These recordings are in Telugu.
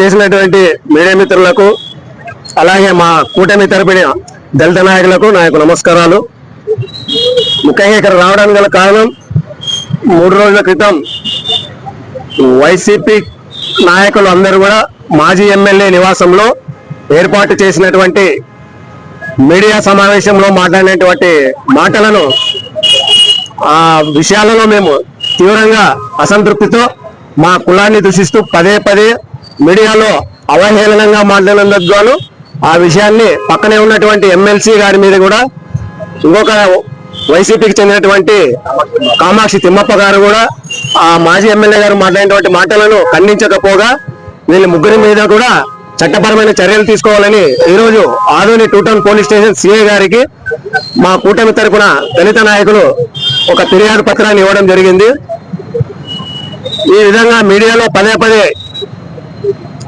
చేసినటువంటి మీడియా మిత్రులకు అలాగే మా కూటమి తరపున దళిత నాయకులకు నా యొక్క నమస్కారాలు. ముఖ్యంగా ఇక్కడ రావడానికి గల కారణం మూడు రోజుల క్రితం వైసీపీ నాయకులు అందరూ కూడా మాజీ ఎమ్మెల్యే నివాసంలో ఏర్పాటు చేసినటువంటి మీడియా సమావేశంలో మాట్లాడినటువంటి మాటలను ఆ విషయాలలో మేము తీవ్రంగా అసంతృప్తితో మా కులాన్ని దూషిస్తూ పదే పదే మీడియాలో అవహేళనంగా మాట్లాడినందుకు గాను ఆ విషయాన్ని పక్కనే ఉన్నటువంటి ఎమ్మెల్సీ గారి మీద కూడా ఇంకొక వైసీపీకి చెందినటువంటి కామాక్షి తిమ్మప్ప గారు కూడా ఆ మాజీ ఎమ్మెల్యే గారు మాట్లాడినటువంటి మాటలను ఖండించకపోగా వీళ్ళ ముగ్గురి మీద కూడా చట్టపరమైన చర్యలు తీసుకోవాలని ఈరోజు Adoni two town police station CI గారికి మా కూటమి తరపున దళిత నాయకులు ఒక ఫిర్యాదు పత్రాన్ని ఇవ్వడం జరిగింది. ఈ విధంగా మీడియాలో పదే పదే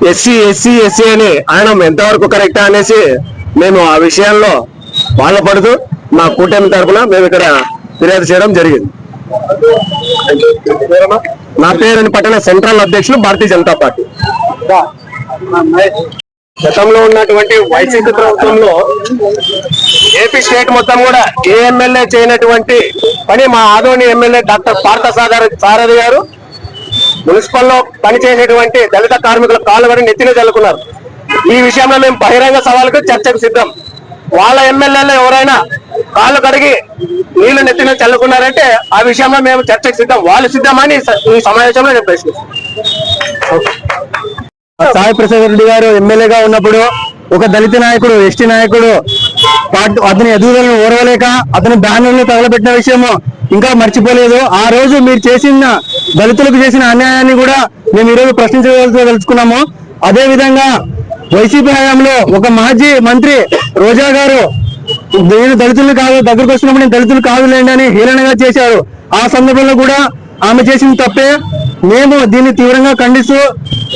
ఎస్సీ ఎస్సీ ఎస్సీ అని అనడం ఎంతవరకు కరెక్టా అనేసి మేము ఆ విషయాల్లో బాధపడుతూ మా కూటమి తరపున మేము ఇక్కడ ఫిర్యాదు చేయడం జరిగింది. నా పేరు పట్టణ సెంట్రల్ అధ్యక్షులు భారతీయ జనతా పార్టీ. గతంలో ఉన్నటువంటి వైసీపీ ప్రభుత్వంలో ఏపీ స్టేట్ మొత్తం కూడా ఏ ఎమ్మెల్యే చేయనటువంటి పని మా ఆదోని ఎమ్మెల్యే డాక్టర్ పార్థ సారథి గారు మున్సిపల్లో పనిచేసేటువంటి దళిత కార్మికుల కాలువని నెత్తిన చల్లుకున్నారు ఈ విషయంలో మేము బహిరంగ సవాలుకు చర్చకు సిద్ధం. వాళ్ళ ఎమ్మెల్యేలు ఎవరైనా కాళ్ళు కడిగి నీళ్ళు నెత్తిన చల్లుకున్నారంటే ఆ విషయంలో మేము చర్చకు సిద్ధం. వాళ్ళు సిద్ధమని ఈ సమావేశంలో నేను ప్రశ్నిస్తాను సాయి ప్రసాద్ రెడ్డి గారు ఎమ్మెల్యేగా ఉన్నప్పుడు ఒక దళిత నాయకుడు ఎస్టీ నాయకుడు అతని ఎదుగుదలను ఓర్వలేక అతని బ్యానర్లు తగలబెట్టిన విషయము ఇంకా మర్చిపోలేదు. ఆ రోజు మీరు చేసిన దళితులకు చేసిన అన్యాయాన్ని కూడా మేము ఈరోజు ప్రశ్నించదలుచుకున్నాము అదే విధంగా వైసీపీ హయాంలో ఒక మాజీ మంత్రి రోజా గారు నేను దళితులు కాదు దగ్గరకు వచ్చినప్పుడు నేను దళితులు కాదులేండి అని హీలనగా చేశారు. ఆ సందర్భంలో కూడా ఆమె చేసిన తప్పే. మేము దీన్ని తీవ్రంగా ఖండిస్తూ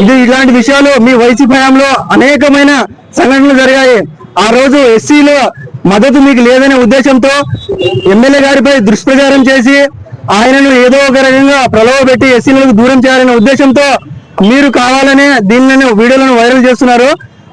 ఇది ఇలాంటి విషయాలు మీ వైసీపీ హయాంలో అనేకమైన సంఘటనలు జరిగాయి. ఆ రోజు ఎస్సీలో మద్దతు మీకు లేదనే ఉద్దేశంతో ఎమ్మెల్యే గారిపై దుష్ప్రచారం చేసి ఆయనను ఏదో ఒక రకంగా ప్రలోభ పెట్టి ఎస్సీలకు దూరం చేయాలనే ఉద్దేశంతో మీరు కావాలనే దీనిని వీడియోలను వైరల్ చేస్తున్నారు.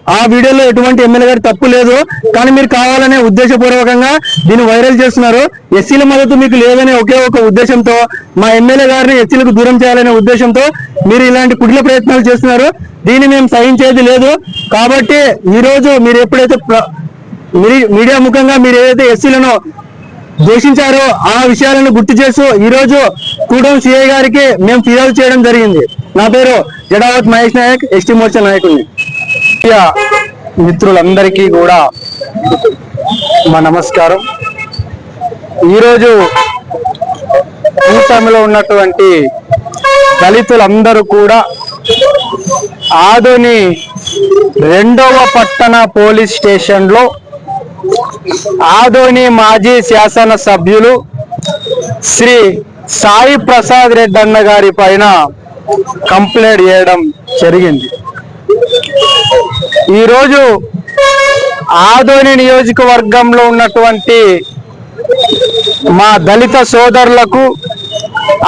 ఆ వీడియోలో ఎటువంటి ఎమ్మెల్యే గారి తప్పు లేదు కానీ మీరు కావాలనే ఉద్దేశపూర్వకంగా దీన్ని వైరల్ చేస్తున్నారు. ఎస్సీల మద్దతు మీకు లేదనే ఒకే ఒక ఉద్దేశంతో మా ఎమ్మెల్యే గారిని ఎస్సీలకు దూరం చేయాలనే ఉద్దేశంతో మీరు ఇలాంటి కుటిల ప్రయత్నాలు చేస్తున్నారు. దీన్ని మేము సహించేది లేదు. కాబట్టి ఈ రోజు మీరు ఎప్పుడైతే ప్ర- మీడియా ముఖంగా మీరు ఏదైతే ఎస్సీలను దూషించారో ఆ విషయాలను గుర్తు చేస్తూ ఈ రోజు కూడం సిఐ గారికి మేము ఫిర్యాదు చేయడం జరిగింది. నా పేరు జడావత్ మహేష్ నాయక్ ఎస్టీ మోర్చా నాయకుడిని. మిత్రులందరికీ కూడా మా నమస్కారం. ఈరోజు కూటమిలో ఉన్నటువంటి దళితులందరూ కూడా ఆదోని రెండవ పట్టణ పోలీస్ స్టేషన్లో ఆదోని మాజీ శాసన సభ్యులు శ్రీ సాయి ప్రసాద్ రెడ్డి అన్న గారి పైన కంప్లైంట్ చేయడం జరిగింది. ఈరోజు ఆదోని నియోజకవర్గంలో ఉన్నటువంటి మా దళిత సోదరులకు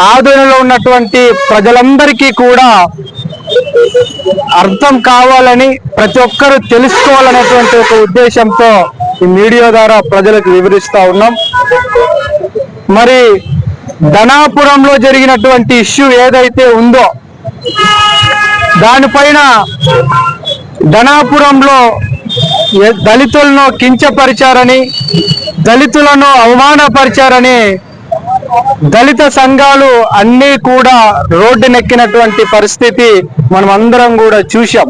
ఆదోనిలో ఉన్నటువంటి ప్రజలందరికీ కూడా అర్థం కావాలని ప్రతి ఒక్కరూ తెలుసుకోవాలనేటువంటి ఒక ఉద్దేశంతో ఈ మీడియా ద్వారా ప్రజలకు వివరిస్తా ఉన్నాం. మరి ధనాపురంలో జరిగినటువంటి ఇష్యూ ఏదైతే ఉందో దానిపైన ధనాపురంలో దళితులను కించపరిచారని దళితులను అవమానపరిచారని దళిత సంఘాలు అన్నీ కూడా రోడ్డునెక్కినటువంటి పరిస్థితి మనం అందరం కూడా చూశాం.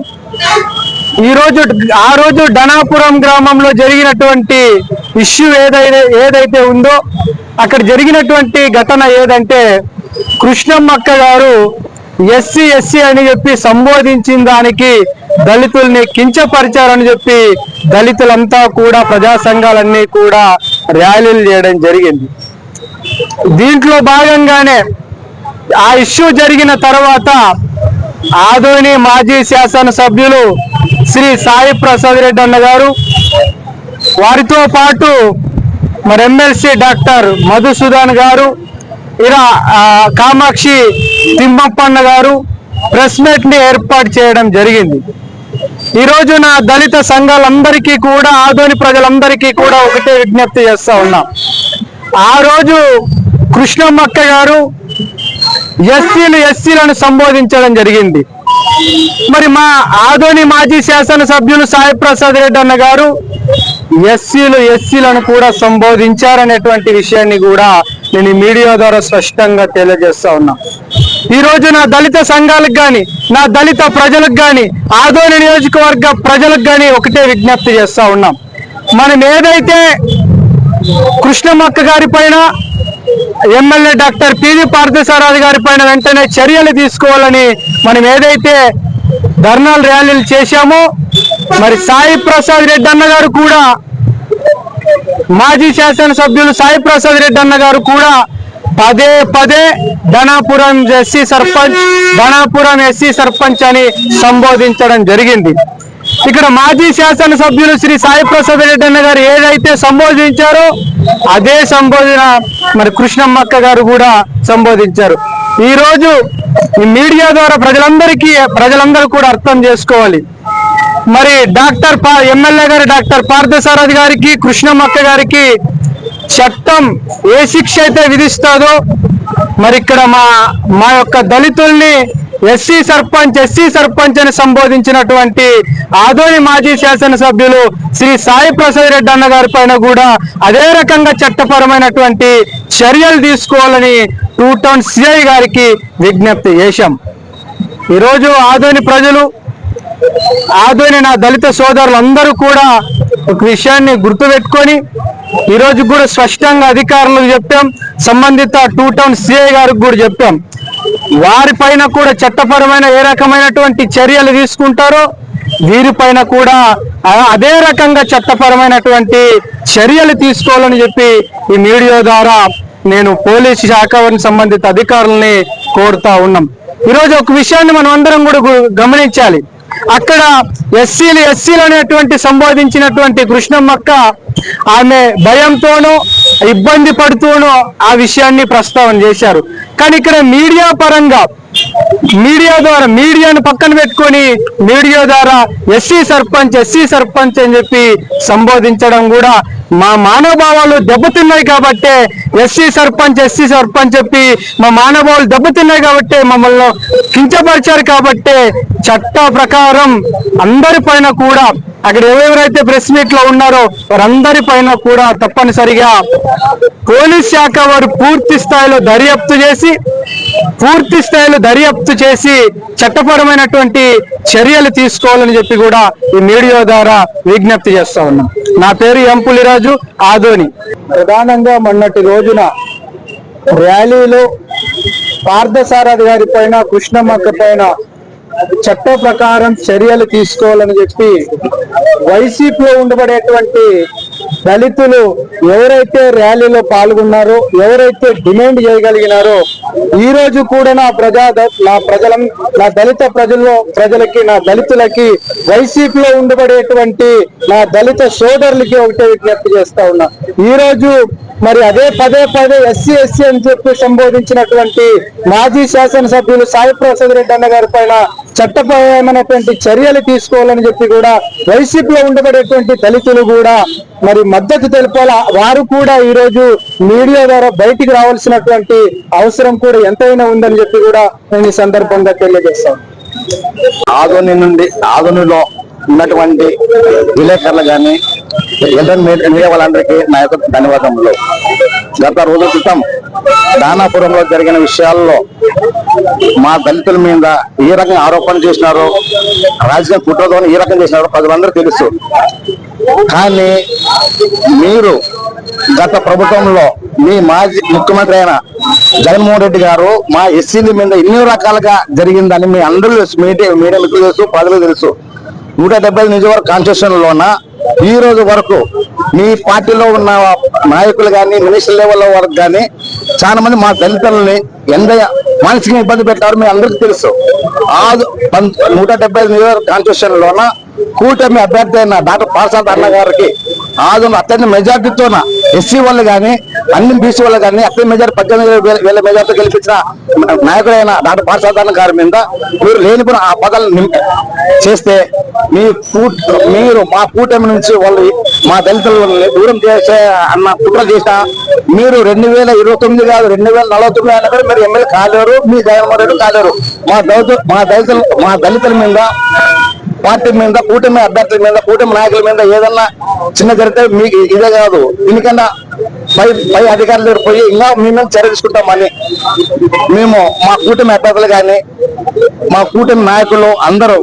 ఈరోజు ఆ రోజు ధనాపురం గ్రామంలో జరిగినటువంటి ఇష్యూ ఏదైతే ఏదైతే ఉందో అక్కడ జరిగినటువంటి ఘటన ఏదంటే కృష్ణమ్మక్క గారు ఎస్సీ ఎస్సీ అని చెప్పి సంబోధించిన దానికి దళితుల్ని కించపరిచారని చెప్పి దళితులంతా కూడా ప్రజా సంఘాలన్నీ కూడా ర్యాలీలు చేయడం జరిగింది. దీంట్లో భాగంగానే ఆ ఇష్యూ జరిగిన తర్వాత ఆదోని మాజీ శాసన సభ్యులు శ్రీ సాయి ప్రసాద్ రెడ్డి అన్న గారు వారితో పాటు మరి ఎమ్మెల్సీ డాక్టర్ మధుసూదన్ గారు ఇలా కామాక్షి తిమ్మప్పన్న గారు ప్రెస్ మీట్ని ఏర్పాటు చేయడం జరిగింది. ఈ రోజు నా దళిత సంఘాలందరికీ కూడా ఆదోని ప్రజలందరికీ కూడా ఒకటే విజ్ఞప్తి చేస్తా ఉన్నాం. ఆ రోజు కృష్ణమ్మక్క గారు ఎస్సీలు ఎస్సీలను సంబోధించడం జరిగింది. మరి మా ఆదోని మాజీ శాసనసభ్యులు సాయి ప్రసాద్ రెడ్డి అన్న గారు ఎస్సీలు ఎస్సీలను కూడా సంబోధించారనేటువంటి విషయాన్ని కూడా నేను మీడియా ద్వారా స్పష్టంగా తెలియజేస్తా ఉన్నా. ఈరోజు నా దళిత సంఘాలకు కానీ నా దళిత ప్రజలకు కానీ ఆదోని నియోజకవర్గ ప్రజలకు కానీ ఒకటే విజ్ఞప్తి చేస్తూ ఉన్నాం. మనం ఏదైతే కృష్ణమక్క గారి పైన ఎమ్మెల్యే డాక్టర్ పివి పార్థసారథి గారి పైన వెంటనే చర్యలు తీసుకోవాలని మనం ఏదైతే ధర్నాలు ర్యాలీలు చేశామో మరి సాయి ప్రసాద్ రెడ్డి అన్న గారు కూడా మాజీ శాసనసభ్యులు సాయి ప్రసాద్ రెడ్డి అన్న గారు కూడా పదే పదే ధనాపురం ఎస్సీ సర్పంచ్ ధనాపురం ఎస్సీ సర్పంచ్ అని సంబోధించడం జరిగింది. ఇక్కడ మాజీ శాసనసభ్యులు శ్రీ సాయి ప్రసాద్ రెడ్డి అన్న గారు ఏదైతే సంబోధించారో అదే సంబోధన మరి కృష్ణమ్మక్క గారు కూడా సంబోధించారు. ఈ రోజు ఈ మీడియా ద్వారా ప్రజలందరికీ ప్రజలందరూ కూడా అర్థం చేసుకోవాలి. మరి డాక్టర్ పా- ఎమ్మెల్యే గారు డాక్టర్ పార్థసారథి గారికి కృష్ణమక్క గారికి చట్టం ఏ శిక్ష అయితే విధిస్తుందో మరి ఇక్కడ మా మా యొక్క దళితుల్ని ఎస్సీ సర్పంచ్ ఎస్సీ సర్పంచ్ అని సంబోధించినటువంటి ఆదోని మాజీ శాసనసభ్యులు శ్రీ సాయి ప్రసాద్ రెడ్డి అన్న గారి పైన కూడా అదే రకంగా చట్టపరమైనటువంటి చర్యలు తీసుకోవాలని టూ టౌన్ సిఐ గారికి విజ్ఞప్తి చేశాం. ఈరోజు ఆదోని ప్రజలు ఆదోని నా దళిత సోదరులందరూ కూడా ఒక విషయాన్ని గుర్తుపెట్టుకొని ఈరోజు కూడా స్పష్టంగా అధికారులకు చెప్పాం. సంబంధిత టూ టౌన్ సిఐ గారికి కూడా చెప్పాం. వారిపైన కూడా చట్టపరమైన ఏ రకమైనటువంటి చర్యలు తీసుకుంటారో వీరిపైన కూడా అదే రకంగా చట్టపరమైనటువంటి చర్యలు తీసుకోవాలని చెప్పి ఈ మీడియా ద్వారా నేను పోలీసు శాఖ వారిని సంబంధిత అధికారులని కోరుతా ఉన్నాం. ఈరోజు ఒక విషయాన్ని మనం అందరం కూడా గమనించాలి. అక్కడ ఎస్సీలు ఎస్సీలు అనేటువంటి సంబోధించినటువంటి కృష్ణమ్మక్క ఆమె భయంతోనూ ఇబ్బంది పడుతూనూ ఆ విషయాన్ని ప్రస్తావన చేశారు. కానీ ఇక్కడ మీడియా పరంగా మీడియా ద్వారా మీడియాను పక్కన పెట్టుకొని మీడియా ద్వారా ఎస్సీ సర్పంచ్ ఎస్సీ సర్పంచ్ అని చెప్పి సంబోధించడం కూడా మా మానవభావాలు దెబ్బతిన్నాయి కాబట్టే ఎస్సీ సర్పంచ్ ఎస్సీ సర్పంచ్ చెప్పి మా మానవభావాలు దెబ్బతిన్నాయి కాబట్టి మమ్మల్ని కించపరిచారు కాబట్టే చట్ట ప్రకారం అందరి పైన కూడా అక్కడ ఎవరెవరైతే ప్రెస్ మీట్లో ఉన్నారో వారందరి పైన కూడా తప్పనిసరిగా పోలీస్ శాఖ వారు పూర్తి స్థాయిలో దర్యాప్తు చేసి పూర్తి స్థాయిలో దర్యాప్తు చేసి చట్టపరమైనటువంటి చర్యలు తీసుకోవాలని చెప్పి కూడా ఈ మీడియా ద్వారా విజ్ఞప్తి చేస్తా ఉన్నాం. నా పేరు ఎం పులిరాజు ఆదోని. ప్రధానంగా మొన్నటి రోజున ర్యాలీలో పార్థసారథి గారి పైన కృష్ణమ్మక్క పైన చట్ట ప్రకారం చర్యలు తీసుకోవాలని చెప్పి వైసీపీలో ఉండబడేటువంటి దళితులు ఎవరైతే ర్యాలీలో పాల్గొన్నారో ఎవరైతే డిమాండ్ చేయగలిగినారో ఈ రోజు కూడా నా ప్రజా నా ప్రజల నా దళిత ప్రజల్లో ప్రజలకి నా దళితులకి వైసీపీలో ఉండబడేటువంటి నా దళిత సోదరులకి ఒకటే విజ్ఞప్తి చేస్తా ఉన్నా. ఈ రోజు మరి అదే పదే పదే ఎస్సీ ఎస్సీ అని చెప్పి సంబోధించినటువంటి మాజీ శాసనసభ్యులు సాయి ప్రసాద్ రెడ్డి అన్న గారి పైన చట్టపరమైనటువంటి చర్యలు తీసుకోవాలని చెప్పి కూడా వైసీపీలో ఉండబడేటువంటి దళితులు కూడా మరి మద్దతు తెలపాల వారు కూడా ఈ రోజు మీడియా ద్వారా బయటికి రావాల్సినటువంటి అవసరం కూడా ఎంతైనా ఉందని చెప్పి కూడా నేను ఈ సందర్భంగా తెలియజేస్తాను. ఆధుని నుండి ఆధునిలో ఉన్నటువంటి విలేకరులు కానీ ఇంటర్మీడియట్ మీడియా వాళ్ళందరికీ నా యొక్క ధన్యవాదములు. గత రోజుల క్రితం దానాపురంలో జరిగిన విషయాల్లో మా దళితుల మీద ఏ రకంగా ఆరోపణలు చేసినారో రాజకీయ కుట్రతో ఏ రకంగా చేసినారో ప్రజలందరూ తెలుసు. కానీ మీరు గత ప్రభుత్వంలో మీ మాజీ ముఖ్యమంత్రి అయిన జగన్మోహన్ రెడ్డి గారు మా ఎస్సీల మీద ఎన్నో రకాలుగా జరిగిందని మీ అందరూ తెలుసు. మీడియా మీడియా మిత్రులు తెలుసు ప్రజలు తెలుసు. నూట డెబ్బై ఐదు నియోజకవర్గ కాన్స్టిట్యూషన్ లోన ఈ రోజు వరకు మీ పార్టీలో ఉన్న నాయకులు కానీ మినిస్టర్ లెవెల్ వరకు కానీ చాలా మంది మా దళితులని ఎంత మానసికంగా ఇబ్బంది పెట్టారు మీ అందరికీ తెలుసు. ఆ నూట డెబ్బై ఐదు కాన్స్టిట్యూషన్ లోన కూటమి అభ్యర్థి అయిన డాక్టర్ పాసాద్ అన్న గారికి ఆదు అత్యంత మెజార్టీతోన ఎస్సీ వాళ్ళు కానీ అన్ని బీసీ వాళ్ళ కానీ అక్కడ మెజార్ పద్దెనిమిది వేల వేల మెజార్తో గెలిపించిన నాయకుడైన డాక్టర్ పార్సాధారణ గారి మీద మీరు లేనిపోయిన ఆ పదాలు చేస్తే మీ మీరు మా కూటమి నుంచి వాళ్ళు మా దళితులు దూరం చేసే అన్న కుట్ర చేసిన మీరు రెండు వేల ఇరవై తొమ్మిది కాదు రెండు వేల నలభై తొమ్మిది అయినా కూడా మీరు ఎమ్మెల్యే కాలేరు మీ జగన్మోహన్ రెడ్డి కాలేరు. మా దళితులు మా దళితులు మా దళితుల మీద పార్టీ మీద కూటమి అభ్యర్థుల మీద కూటమి నాయకుల మీద ఏదన్నా చిన్న జరిగితే మీకు ఇదే కాదు. దీనికన్నా పై పై అధికారుల దగ్గర పోయి ఇంకా మేము మీద చర్య తీసుకుంటామని మేము మా కూటమి అభ్యర్థులు కానీ మా కూటమి నాయకులు అందరూ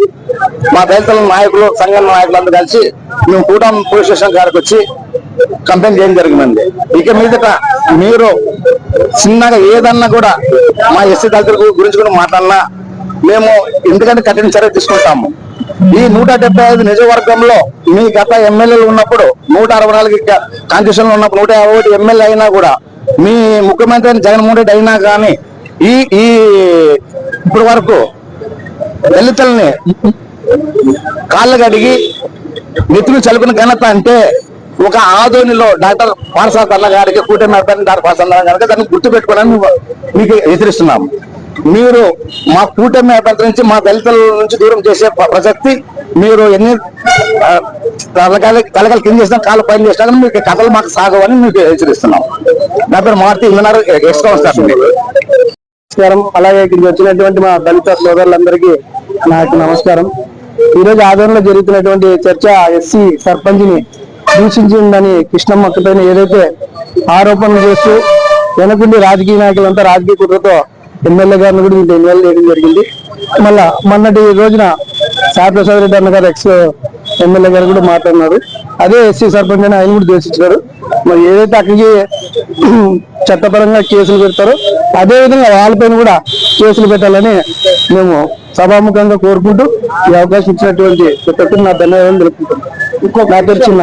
మా దళితుల నాయకులు సంఘం నాయకులు అందరూ కలిసి మేము కూటమి పోలీస్ స్టేషన్ కాడికి వచ్చి కంప్లైంట్ చేయడం జరిగిందండి. ఇక మీదట మీరు చిన్నగా ఏదన్నా కూడా మా ఎస్సీ దళితుల గురించి కూడా మాట్లాడినా మేము ఎందుకంటే కఠిన చర్య తీసుకుంటాము. ఈ నూట డెబ్బై ఐదు నిజవర్గంలో మీ గత ఎమ్మెల్యేలు ఉన్నప్పుడు నూట అరవై నాలుగు కాన్స్టిట్యూషన్ ఉన్నప్పుడు నూట యాభై ఒకటి ఎమ్మెల్యే అయినా కూడా మీ ముఖ్యమంత్రి అయిన జగన్మోహన్ రెడ్డి అయినా కానీ ఈ ఈ ఇప్పటి వరకు దళితుల్ని కాళ్ళు కడిగి నెత్తులు చలుకున్న ఘనత అంటే ఒక ఆదోనిలో డాక్టర్ పాఠశాల గారికి కూటమి అభ్యర్థి డాక్టర్ పాఠశాల గారికి దాన్ని గుర్తు మీకు హెచ్చరిస్తున్నాం మీరు మా కూటమి అభ్యర్థి నుంచి మా దళితుల నుంచి దూరం చేసే ప్రసక్తి మీరు ఎన్ని ఆ, కింద చేసినా కాళ్ళు పైన చేసినా మీకు కథలు మాకు సాగవని మీకు హెచ్చరిస్తున్నాం. నా పేరు మారుతి ఎక్స్ కౌన్సిలర్ నమస్కారం. అలాగే ఇక్కడికి వచ్చినటువంటి మా దళిత సోదరులందరికీ నాకు నమస్కారం. ఈ రోజు ఆధ్వర్యంలో జరుగుతున్నటువంటి చర్చ ఎస్సీ సర్పంచ్ని దూషించిందని కృష్ణమ్మ ఏదైతే ఆరోపణలు చేస్తూ వెనకుండి రాజకీయ నాయకులంతా రాజకీయ కుట్రతో ఎమ్మెల్యే గారిని కూడా దీంట్లో ఇన్వాల్వ్ చేయడం జరిగింది. మళ్ళా మొన్నటి రోజున సాయి ప్రసాద్ రెడ్డి అన్న గారు ఎక్స్ ఎమ్మెల్యే గారు కూడా మాట్లాడినారు. అదే ఎస్సీ సర్పంచ్ అని ఆయన కూడా దూషించారు మరి ఏదైతే అక్కడికి చట్టపరంగా కేసులు పెడతారో అదే విధంగా వాళ్ళపైన కూడా కేసులు పెట్టాలని మేము సభాముఖంగా కోరుకుంటూ ఈ అవకాశం ఇచ్చినటువంటి ప్రతి నా ధన్యవాదాలు తెలుపుకుంటున్నాం ఇంకో నా చిన్న.